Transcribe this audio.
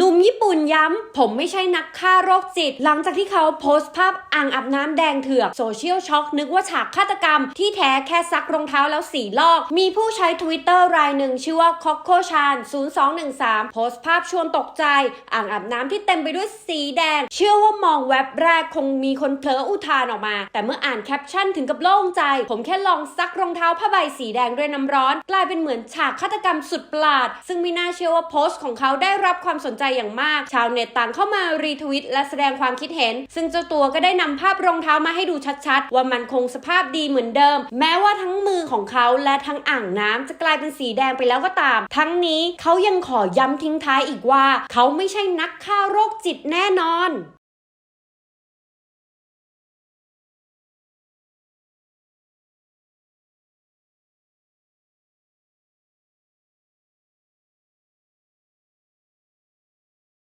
หนุ่มญี่ปุ่นย้ำ ผมไม่ใช่นักฆ่าโรคจิต หลังจากที่เขาโพสต์ภาพอ่างอาบน้ำแดงเถือกโซเชียลช็อกนึกว่าฉากฆาตกรรม ที่แท้แค่ซักรองเท้าแล้วสีลอก มีผู้ใช้ Twitter รายหนึ่งชื่อว่าคอกโคชาน0213 โพสต์ภาพชวนตกใจ อ่างอาบน้ำที่เต็มไปด้วยสีแดง เชื่อว่ามองแว็บแรกคงมีคนเผลออุทานออกมา แต่เมื่ออ่านแคปชั่นถึงกับโล่งใจ ผมแค่ลองซักรองเท้าผ้าใบสีแดงด้วยน้ำร้อน กลายเป็นเหมือนฉากฆาตกรรมสุดประหลาด ซึ่งไม่น่าเชื่อว่าโพสต์ของเขาได้รับความสนใจอย่างมาก ชาวเน็ตต่างเข้ามารีทวิตและแสดงความคิดเห็น ซึ่งเจ้าตัวก็ได้นำภาพรองเท้ามาให้ดูชัดๆ ว่ามันคงสภาพดีเหมือนเดิม แม้ว่าทั้งมือของเขาและทั้งอ่างน้ำจะกลายเป็นสีแดงไปแล้วก็ตาม ทั้งนี้เขายังขอย้ำทิ้งท้ายอีกว่า เขาไม่ใช่นักฆ่าโรคจิตแน่นอน